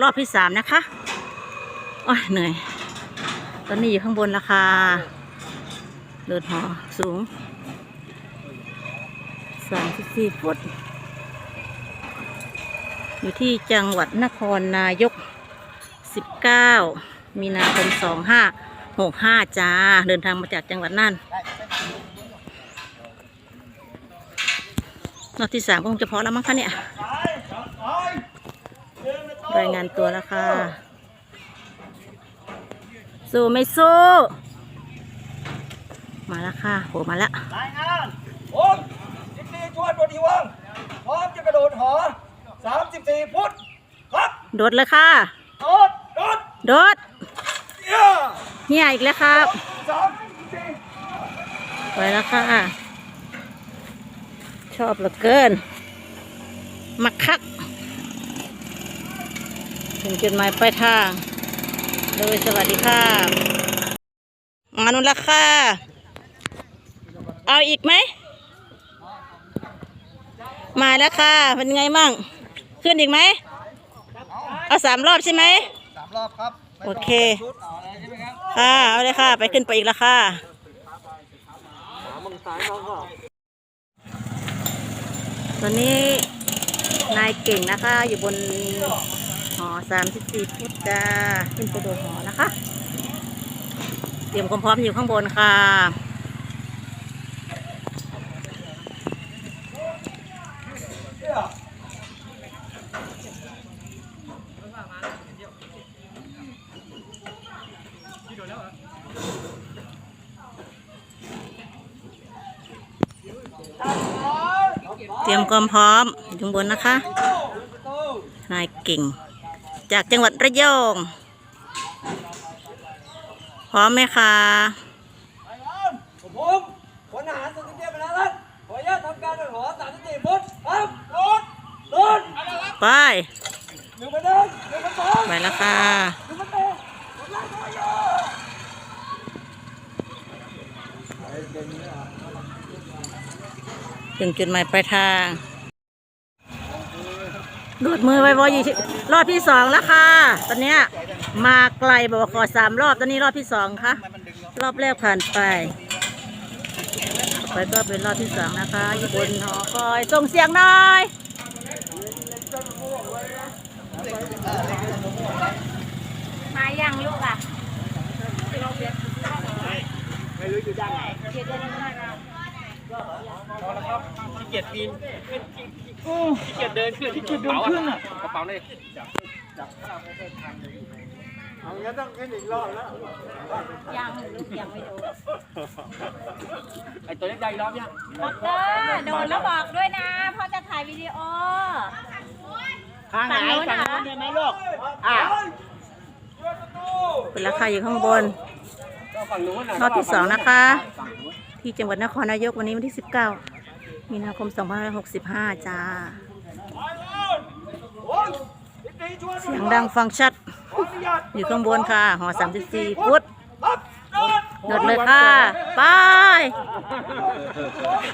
รอบที่สามนะคะโอ้ยเหนื่อย ตอนนี้อยู่ข้างบนราคาเดินหอสูงสามสิบสี่ฟุตอยู่ที่จังหวัดนครนายก 19 มีนาคม 2565 จ้า เดินทางมาจากจังหวัดน่านรอบที่สามก็คงจะพอแล้วมั้งคะเนี่ย รายงานตัวแล้วค่ะ สู้ไม่สู้ มาแล้วค่ะโผล่มาแล้วรายงานผมยินดีชวนบดีวังพร้อมจะกระโดดหอ34ฟุตครับโดดเลยค่ะ โดดโดดโดดเยี่ยเฮียอีกแล้วครับสามสี่ไปแล้วค่ะ ชอบเหลือเกินมาคัก ถึงจุดหมายปลายทาง โดยสวัสดีค่ะมานุนละค่ะ เอาอีกไหม มาแล้วค่ะ เป็นไงมั่งขึ้นอีกไหม เอาสามรอบใช่ไหมสามรอบครับ โอเคชุดเอาอะไรใช่ไหมครับค่ะ เอาเลยค่ะ ไปขึ้นไปอีกแล้วค่ะสามมึงซ้ายเขาก็ตอนนี้นายเก่งนะคะอยู่บน หอสามสิบสี่ฟุตจ้าขึ้นไปดูหอนะคะ เตรียมความพร้อมอยู่ข้างบนค่ะเตรียมความพร้อมอยู่ข้างบนนะคะนายเก่ง จากจังหวัดระยองพร้อมไหมคะรายงานผมพลทหารสุดเทพนารัตน์ขออนุญาตทำการโดดหอ34ฟุตครับโดดโดดไปหนึ่งพันหนึ่งหนึ่งพันสองไปแล้วค่ะหนึ่งพันแปดกดไลค์กดแชร์ถึงจุดหมายปลายทาง ดูดมือไว้บอยู่ที่รอบที่สองแล้วค่ะ ตอนเนี้ยมาไกลบอกว่าขอสามรอบตอนนี้รอบที่สองค่ะ รอบแรกผ่านไปต่อไปก็เป็นรอบที่สองนะคะอยู่บนหอคอยส่งเสียงหน่อยมายังลูกอะขี้เกียจปีน ขี้เกียจเดินขึ้นขี้เกียจเดินขึ้นอะกระเป๋าเลยเอางั้นต้องขึ้นอีกรอบแล้วยังลูกยังไม่ดูไอตัวเล็กใหญ่รอบยังด็อกเตอร์โดนแล้วบอกด้วยนะพ่อจะถ่ายวิดีโอทางไหนฝั่งโน้นเหรอได้ไหมลูกอะเป็นราคาอยู่ข้างบนก็ฝั่งนู้นน่ะรอบที่สองนะคะฝั่งนู้นที่จังหวัดนครนายกวันนี้วันที่19 มีนาคม 2565 จ้า เสียงดังฟังชัด อยู่ข้างบนค่ะ หอ 34 ฟุตโดดเลยค่ะ ไป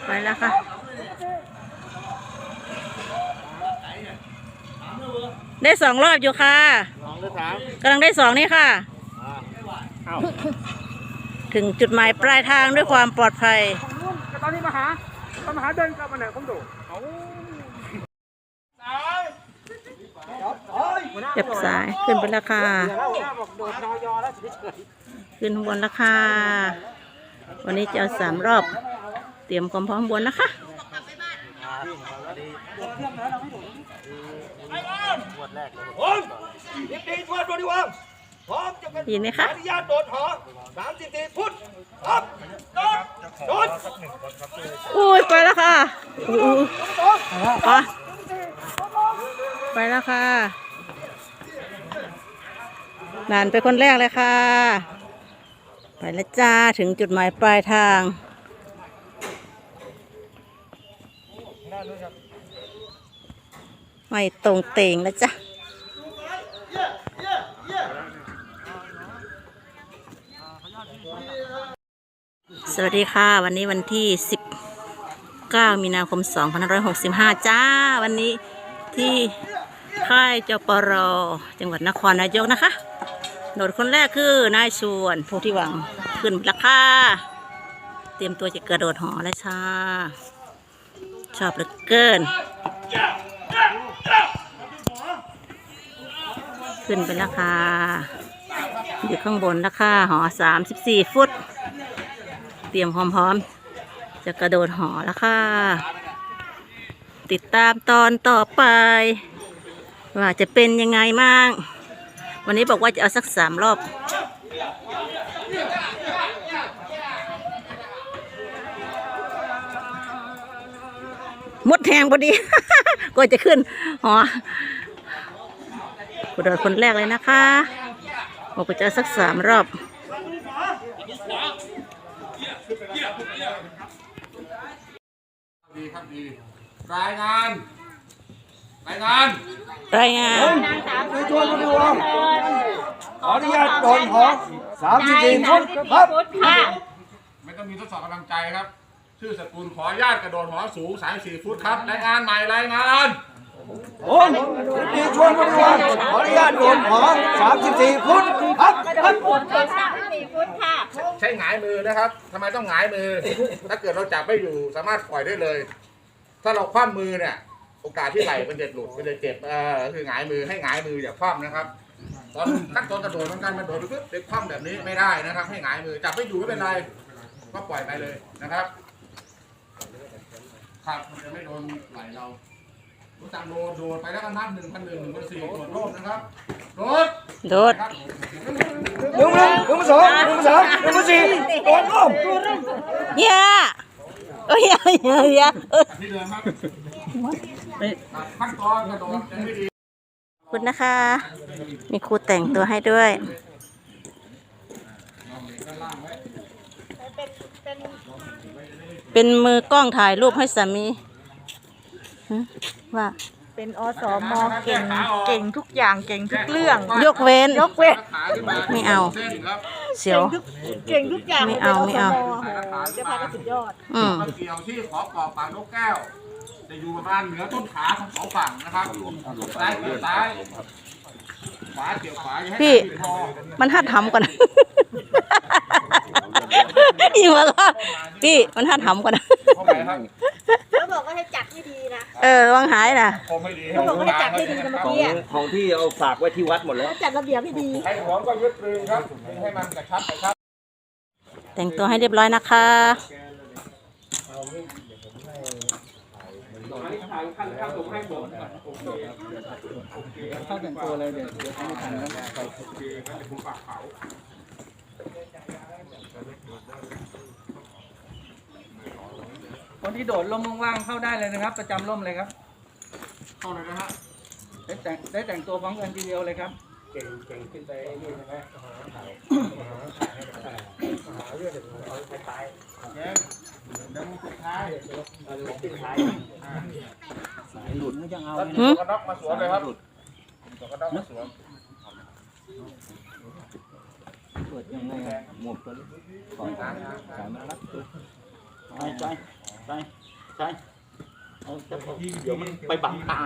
ไปแล้วค่ะ ได้สองรอบอยู่ค่ะสองหรือสามกำลังได้สองนี่ค่ะเอ้าถึงจุดหมายปลายทางด้วยความปลอดภัยตอนนี้มาหา ตอนมาหาเดินกลับมาไหนผมดูเอาสายเก็บสายขึ้นบนราคาแล้วบอกโดดนอยอแล้วเฉยขึ้นบนราคา วันนี้จะเอาสามรอบ เตรียมความพร้อมบนนะคะผมยินดีชวนบริวังพร้อมจะเป็นได้ยินไหมคะอนุญาตโดดหอ34ฟุตครับโดดโดด อุ้ยไปแล้วค่ะไปไปแล้วค่ะหลานไปคนแรกเลยค่ะ ไปแล้วจ้าถึงจุดหมายปลายทางไม่ตรงเตงแล้วจ้ะ สวัสดีค่ะ วันนี้วันที่ 19 มีนาคม 2565 จ้า วันนี้ที่ค่ายจปรจังหวัดนครนายกนะคะโดดคนแรกคือนายชวนโพธิวังขึ้นราคาเตรียมตัวจะกระโดดหอแล้วชาชอบเหลือเกิน ขึ้นเป็นราคาอยู่ข้างบนราคาหอสามสิบสี่ฟุต รียมพร้อมๆ จะกระโดดหอแล้วค่ะ ติดตามตอนต่อไป ว่าจะเป็นยังไงมั่งวันนี้บอกว่าจะเอาสักสามรอบมดแทงพอดี ก็จะขึ้นหอกูโดนคนแรกเลยนะคะบอกว่าจะเอาสักสามรอบ ดีครับดีรายงาน รายงาน รายงานในชวนมาดูว่าขออนุญาตโดนหอสามสิบสี่ฟุตครับไม่ต้องมีทดสอบกำลังใจครับ ชื่อสกุลขออนุญาตกระโดดหอสูงสายสี่ฟุตครับ รายงานใหม่รายงานผมในชวนมาดูว่าขออนุญาตโดนหอสามสิบสี่ฟุตครับครับใช้หงายมือนะครับทำไมต้องหงายมือ ถ้าเกิดเราจับไม่อยู่สามารถปล่อยได้เลย ถ้าเราคว่ำมือเนี่ย โอกาสที่ไหล่มันจะหลุดมันจะเจ็บเออคือหงายมือให้หงายมืออย่าคว่ำนะครับ ตอนขั้นตอนกระโดดเหมือนกันมันโดดปุ๊บเป็นคว่ำแบบนี้ไม่ได้นะครับ ให้หงายมือจับไม่อยู่ไม่เป็นไรก็ปล่อยไปเลยนะครับครับมันจะไม่โดนไหล่เรารู้จักโดดโดดไปแล้วก็นับหนึ่งพันหนึ่งหนึ่งพันสี่โดดโลดนะครับโดดโดดนะครับหนึ่งหนึ่งหนึ่งสองหนึ่งสามหนึ่งสี่โดนอ้อมเฮีย เอ้ยเฮียเฮียเฮียเอ้ยที่เดิมครับครับขั้นตอนกระโดดยังไม่ดีขอบคุณนะคะ มีครูแต่งตัวให้ด้วย เป็นมือกล้องถ่ายรูปให้สามีฮะว่า เป็นอสมเก่ง เก่งทุกอย่างเก่งทุกเรื่อง ยกเว้น ยกเว้น ขาขึ้นมาไม่เอาเส้นครับ เสียว เก่งทุกอย่างไม่เอาไม่เอา ป็นสโอ้โหเดี๋ยวพากันสุดยอด อืม เกี่ยวที่ขอปอกปากนกแก้ว จะอยู่ประมาณเหนือต้นขาของสองฝั่งนะครับซ้ายเกี่ยวซ้ายขวาเกี่ยวขวาอย่าให้พี่ติดคอ มันหัดทำก่อน อีกแล้วก็พี่มันหัดทำก่อนเข้าไปครับเขาบอกว่าให้จัดให้ดีนะเออระวังหายนะคมไม่ดีเขาบอกว่าให้จัดให้ดีนะเมื่อของกี้อะของที่เอาฝากไว้ที่วัดหมดแล้ว เขาจัดระเบียบให้ดี ให้หอมก็ยึดตรึงครับ ให้มันกระชับกระชับ แต่งตัวให้เรียบร้อยนะคะ คนที่โดดร่มว่างๆเข้าได้เลยนะครับ ประจำร่มเลยครับ เข้าเลยนะฮะได้แต่งได้แต่งตัวพร้อมกันทีเดียวเลยครับหืมตัวกระนอกมาสวมเลยครับตัวกระนอกมาสวมเปิดยังไงหมดตัวของทายมารับไปไปไปไปเอาจะเดี๋ยวมันไปบังตา